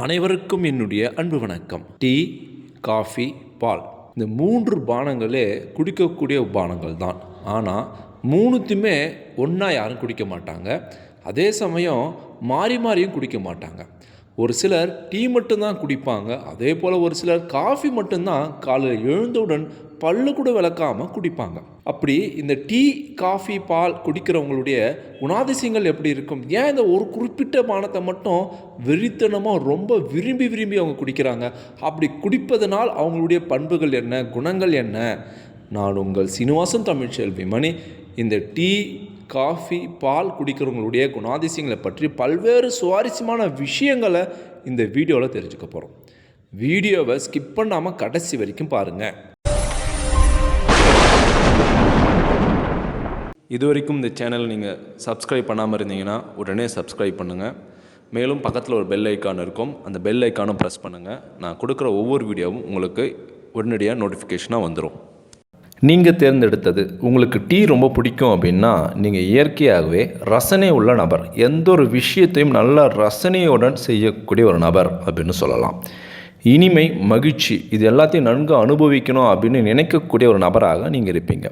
அனைவருக்கும் என்னுடைய அன்பு வணக்கம். டீ காஃபி பால். இந்த மூன்று பானங்களே குடிக்கக்கூடிய பானங்கள் தான். ஆனால் மூணுத்தையுமே ஒன்றா யாரும் குடிக்க மாட்டாங்க. அதே சமயம் மாறி மாறியும் குடிக்க மாட்டாங்க. ஒரு சிலர் டீ மட்டும்தான் குடிப்பாங்க. அதே போல் ஒரு சிலர் காஃபி மட்டும்தான் காலையில் எழுந்தவுடன் பல்லு கூட விளக்காமல் குடிப்பாங்க. அப்படி இந்த டீ காஃபி பால் குடிக்கிறவங்களுடைய குணாதிசயங்கள் எப்படி இருக்கும்? ஏன் இந்த ஒரு குறிப்பிட்ட பானத்தை மட்டும் வெறித்தனமாக ரொம்ப விரும்பி விரும்பி அவங்க குடிக்கிறாங்க? அப்படி குடிப்பதனால் அவங்களுடைய பண்புகள் என்ன? குணங்கள் என்ன? நான் உங்கள் சீனிவாசன் தமிழ்ச்செல்வி மணி. இந்த டீ காஃபி பால் குடிக்கிறவங்களுடைய குணாதிசயங்களை பற்றி பல்வேறு சுவாரஸ்யமான விஷயங்களை இந்த வீடியோவில் தெரிஞ்சுக்க போகிறோம் வீடியோவை ஸ்கிப் பண்ணாமல் கடைசி வரைக்கும் பாருங்கள் இது வரைக்கும் இந்த சேனல் நீங்கள் சப்ஸ்கிரைப் பண்ணாமல் இருந்தீங்கன்னா உடனே சப்ஸ்கிரைப் பண்ணுங்கள் மேலும் பக்கத்தில் ஒரு பெல் ஐக்கான் இருக்கும். அந்த பெல் ஐக்கானும் ப்ரெஸ் பண்ணுங்கள் நான் கொடுக்குற ஒவ்வொரு வீடியோவும் உங்களுக்கு உடனடியாக நோட்டிஃபிகேஷனாக வந்துடும் நீங்கள் தேர்ந்தெடுத்தது உங்களுக்கு டீ ரொம்ப பிடிக்கும் அப்படின்னா நீங்கள் இயற்கையாகவே ரசனை உள்ள நபர் எந்த ஒரு விஷயத்தையும் நல்ல ரசனையுடன் செய்யக்கூடிய ஒரு நபர் அப்படின்னு சொல்லலாம். இனிமை மகிழ்ச்சி இது எல்லாத்தையும் நன்கு அனுபவிக்கணும் அப்படின்னு நினைக்கக்கூடிய ஒரு நபராக நீங்கள் இருப்பீங்க.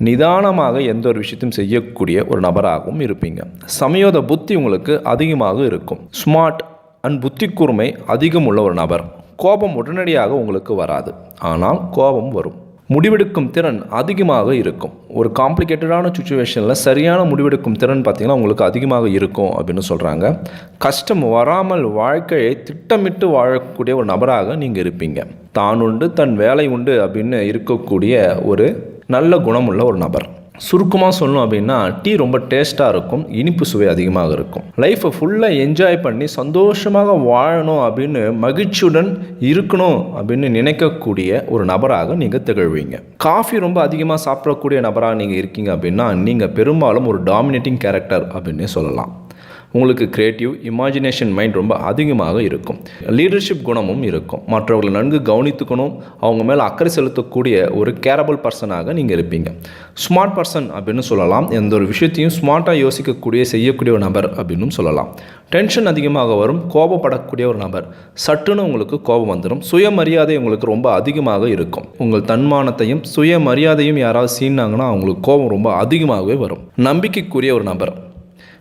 நிதானமாக எந்த ஒரு விஷயத்தையும் செய்யக்கூடிய ஒரு நபராகவும் இருப்பீங்க. சமயோத புத்தி உங்களுக்கு அதிகமாக இருக்கும். ஸ்மார்ட் அண்ட் புத்தி கூர்மை அதிகம் உள்ள ஒரு நபர். கோபம் உடனடியாக உங்களுக்கு வராது. ஆனால் கோபம் வரும். முடிவெடுக்கும் திறன் அதிகமாக இருக்கும். ஒரு காம்ப்ளிகேட்டடான சுச்சுவேஷனில் சரியான முடிவெடுக்கும் திறன் பார்த்திங்கன்னா உங்களுக்கு அதிகமாக இருக்கும் அப்படின்னு சொல்கிறாங்க கஷ்டம் வராமல் வாழ்க்கையை திட்டமிட்டு வாழக்கூடிய ஒரு நபராக நீங்கள் இருப்பீங்க. தான் உண்டு தன் வேலை உண்டு அப்படின்னு இருக்கக்கூடிய ஒரு நல்ல குணமுள்ள ஒரு நபர். சுருக்கமாக சொல்லணும் அப்படின்னா டீ ரொம்ப டேஸ்ட்டாக இருக்கும் இனிப்பு சுவை அதிகமாக இருக்கும். லைஃப்பை ஃபுல்லாக என்ஜாய் பண்ணி சந்தோஷமாக வாழணும் அப்படின்னு மகிழ்ச்சியுடன் இருக்கணும் அப்படின்னு நினைக்கக்கூடிய ஒரு நபராக நீங்கள் திகழ்வீங்க. காஃபி ரொம்ப அதிகமாக சாப்பிடக்கூடிய நபராக நீங்கள் இருக்கீங்க அப்படின்னா நீங்கள் பெரும்பாலும் ஒரு டாமினேட்டிங் கேரக்டர் அப்படின்னே சொல்லலாம். உங்களுக்கு கிரியேட்டிவ் இமேஜினேஷன் மைண்ட் ரொம்ப அதிகமாக இருக்கும். லீடர்ஷிப் குணமும் இருக்கும். மற்றவர்களை நன்கு கவனித்துக்கணும். அவங்க மேலே அக்கறை செலுத்தக்கூடிய ஒரு கேரபிள் பர்சனாக நீங்கள் இருப்பீங்க. ஸ்மார்ட் பர்சன் அப்படின்னு சொல்லலாம். எந்த ஒரு விஷயத்தையும் ஸ்மார்ட்டாக யோசிக்கக்கூடிய செய்யக்கூடிய ஒரு நபர் அப்படின்னு சொல்லலாம். டென்ஷன் அதிகமாக வரும். கோபப்படக்கூடிய ஒரு நபர். சட்டுன்னு உங்களுக்கு கோபம் வந்துடும் சுயமரியாதை உங்களுக்கு ரொம்ப அதிகமாக இருக்கும். உங்கள் தன்மானத்தையும் சுயமரியாதையும் யாராவது சீனாங்கன்னா அவங்களுக்கு கோபம் ரொம்ப அதிகமாகவே வரும். நம்பிக்கைக்குரிய ஒரு நபர்.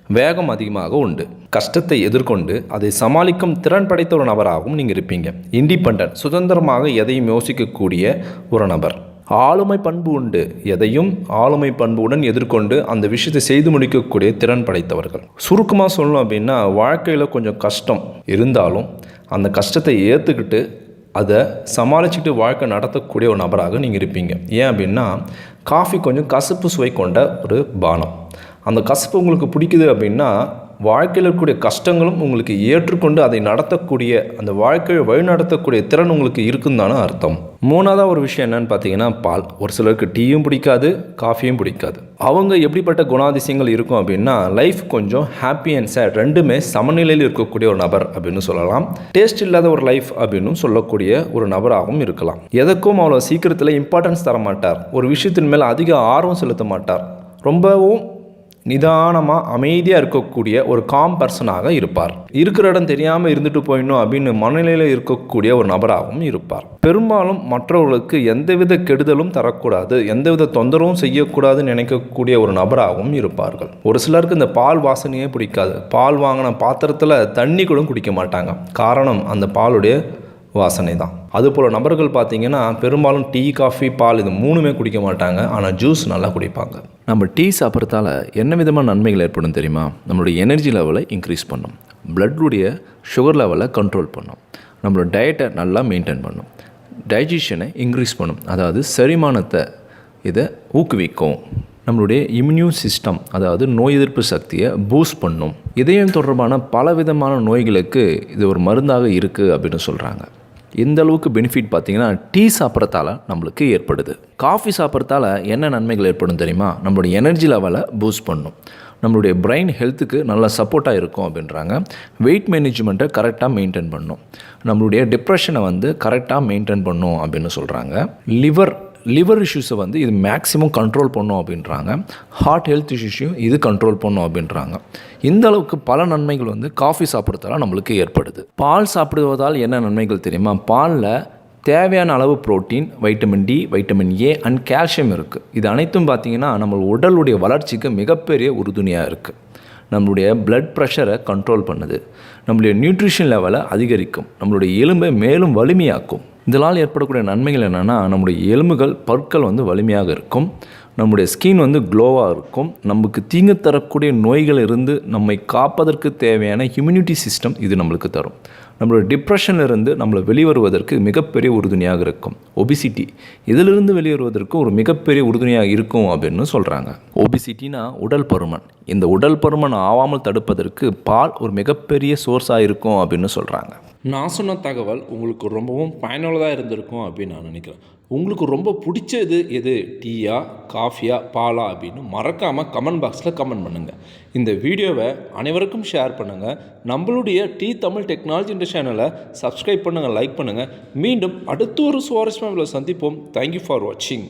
வேகம் அதிகமாக உண்டு. கஷ்டத்தை எதிர்கொண்டு அதை சமாளிக்கும் திறன் படைத்த ஒரு நபராகவும் நீங்கள் இருப்பீங்க. இண்டிபெண்ட் சுதந்திரமாக எதையும் யோசிக்கக்கூடிய ஒரு நபர். ஆளுமை பண்பு உண்டு. எதையும் ஆளுமை பண்புடன் எதிர்கொண்டு அந்த விஷயத்தை செய்து முடிக்கக்கூடிய திறன் படைத்தவர்கள். சுருக்கமாக சொல்லணும் அப்படின்னா வாழ்க்கையில் கொஞ்சம் கஷ்டம் இருந்தாலும் அந்த கஷ்டத்தை ஏற்றுக்கிட்டு அதை சமாளிச்சுட்டு வாழ்க்கை நடத்தக்கூடிய ஒரு நபராக நீங்கள் இருப்பீங்க. ஏன் அப்படின்னா காஃபி கொஞ்சம் கசப்பு சுவை கொண்ட ஒரு பானம். அந்த கசப்பு உங்களுக்கு பிடிக்குது அப்படின்னா வாழ்க்கையில் இருக்கக்கூடிய கஷ்டங்களும் உங்களுக்கு ஏற்றுக்கொண்டு அதை நடத்தக்கூடிய அந்த வாழ்க்கையை வழிநடத்தக்கூடிய திறன் உங்களுக்கு இருக்குன்னு அர்த்தம். மூணாவதாக ஒரு விஷயம் என்னன்னு பார்த்தீங்கன்னா பால். ஒரு சிலருக்கு டீயும் பிடிக்காது காஃபியும் பிடிக்காது. அவங்க எப்படிப்பட்ட குணாதிசயங்கள் இருக்கும் அப்படின்னா லைஃப் கொஞ்சம் ஹாப்பி அண்ட் சேட் ரெண்டுமே சமநிலையில் இருக்கக்கூடிய ஒரு நபர் அப்படின்னு சொல்லலாம். டேஸ்ட் இல்லாத ஒரு லைஃப் அப்படின்னு சொல்லக்கூடிய ஒரு நபராகவும் இருக்கலாம். எதற்கும் அவ்வளோ சீக்கிரத்தில் இம்பார்ட்டன்ஸ் தர மாட்டார் ஒரு விஷயத்தின் மேலே அதிக ஆர்வம் செலுத்த மாட்டார். ரொம்பவும் நிதானமாக அமைதியாக இருக்கக்கூடிய ஒரு காம் பர்சனாக இருப்பார். இருக்கிற இடம் தெரியாமல் இருந்துட்டு போயிடணும் அப்படின்னு மனநிலையில் இருக்கக்கூடிய ஒரு நபராகவும் இருப்பார். பெரும்பாலும் மற்றவர்களுக்கு எந்தவித கெடுதலும் தரக்கூடாது எந்தவித தொந்தரவும் செய்யக்கூடாதுன்னு நினைக்கக்கூடிய ஒரு நபராகவும் இருப்பார்கள். ஒரு சிலருக்கு இந்த பால் வாசனையே பிடிக்காது. பால் வாங்கின பாத்திரத்தில் தண்ணி கூட குடிக்க மாட்டாங்க. காரணம் அந்த பாலுடைய வாசனை தான் அதுபோல் நபர்கள் பார்த்தீங்கன்னா பெரும்பாலும் டீ காஃபி பால் இது மூணுமே குடிக்க மாட்டாங்க. ஆனால் ஜூஸ் நல்லா குடிப்பாங்க. நம்ம டீ சாப்பிட்றதால என்ன விதமான நன்மைகள் ஏற்படும் தெரியுமா? நம்மளுடைய எனர்ஜி லெவலை இன்க்ரீஸ் பண்ணும். பிளட்டுடைய சுகர் லெவலை கண்ட்ரோல் பண்ணும். நம்மளோட டயட்டை நல்லா மெயின்டைன் பண்ணும். டைஜஷனை இன்க்ரீஸ் பண்ணும். அதாவது செரிமானத்தை இதை ஊக்குவிக்கும். நம்மளுடைய இம்யூன் சிஸ்டம் அதாவது நோய் எதிர்ப்பு சக்தியை பூஸ்ட் பண்ணும். இதயம் தொடர்பான பலவிதமான நோய்களுக்கு இது ஒரு மருந்தாக இருக்குது அப்படின்னு சொல்கிறாங்க எந்த அளவுக்கு பெனிஃபிட் பார்த்தீங்கன்னா டீ சாப்பிட்றதால நம்மளுக்கு ஏற்படுது. காஃபி சாப்பிட்றதால என்ன நன்மைகள் ஏற்படும் தெரியுமா? நம்மளுடைய எனர்ஜி லெவலை பூஸ்ட் பண்ணும். நம்மளுடைய பிரெயின் ஹெல்த்துக்கு நல்ல சப்போர்ட்டாக இருக்கும் அப்படின்றாங்க. வெயிட் மேனேஜ்மெண்ட்டை கரெக்டாக மெயின்டைன் பண்ணும். நம்மளுடைய டிப்ரெஷனை வந்து கரெக்டாக மெயின்டைன் பண்ணும் அப்படின்னு சொல்கிறாங்க லிவர் லிவர் இஷ்யூஸை வந்து இது மேக்ஸிமம் கண்ட்ரோல் பண்ணும் அப்படின்றாங்க. ஹார்ட் ஹெல்த் இஷ்யூஸையும் இது கண்ட்ரோல் பண்ணும் அப்படின்றாங்க. இந்த அளவுக்கு பல நன்மைகள் வந்து காஃபி சாப்பிட்றதால நம்மளுக்கு ஏற்படுது. பால் சாப்பிடுவதால் என்ன நன்மைகள் தெரியுமா? பாலில் தேவையான அளவு protein vitamin D vitamin A and calcium இருக்குது இது அனைத்தும் பார்த்திங்கன்னா நம்ம உடலுடைய வளர்ச்சிக்கு மிகப்பெரிய உறுதுணையாக இருக்குது நம்மளுடைய பிளட் ப்ரெஷரை கண்ட்ரோல் பண்ணுது. நம்மளுடைய நியூட்ரிஷன் லெவலை அதிகரிக்கும். நம்மளுடைய எலும்பை மேலும் வலிமையாக்கும். இதனால் ஏற்படக்கூடிய நன்மைகள் என்னென்னா நம்முடைய எலும்புகள் பற்கள் வந்து வலிமையாக இருக்கும். நம்முடைய ஸ்கின் வந்து க்ளோவாக இருக்கும். நமக்கு தீங்கு தரக்கூடிய நோய்கள் இருந்து நம்மை காப்பதற்கு தேவையான இம்யூனிட்டி சிஸ்டம் இது நம்மளுக்கு தரும். நம்மளோட டிப்ரெஷன்லேருந்து நம்மளை வெளிவருவதற்கு மிகப்பெரிய உறுதுணையாக இருக்கும். ஒபிசிட்டி இதிலிருந்து வெளிவருவதற்கு ஒரு மிகப்பெரிய உறுதுணையாக இருக்கும் அப்படின்னு சொல்கிறாங்க ஒபிசிட்டினா உடல் பருமன். இந்த உடல் பருமன் ஆவாமல் தடுப்பதற்கு பால் ஒரு மிகப்பெரிய சோர்ஸாக இருக்கும் அப்படின்னு சொல்கிறாங்க நான் சொன்ன தகவல் உங்களுக்கு ரொம்பவும் பயனுள்ளதாக இருந்திருக்கும் அப்படின்னு நான் நினைக்கிறேன். உங்களுக்கு ரொம்ப பிடிச்சது எது? டீயா காஃபியா பாலா அப்படின்னு மறக்காமல் கமெண்ட் பாக்ஸில் கமெண்ட் பண்ணுங்கள் இந்த வீடியோவை அனைவருக்கும் ஷேர் பண்ணுங்கள் நம்மளுடைய டீ தமிழ் டெக்னாலஜின்ற சேனலை சப்ஸ்கிரைப் பண்ணுங்கள் லைக் பண்ணுங்கள் மீண்டும் அடுத்த ஒரு சுவாரஸ்யமாக சந்திப்போம். தேங்க்யூ ஃபார் வாட்சிங்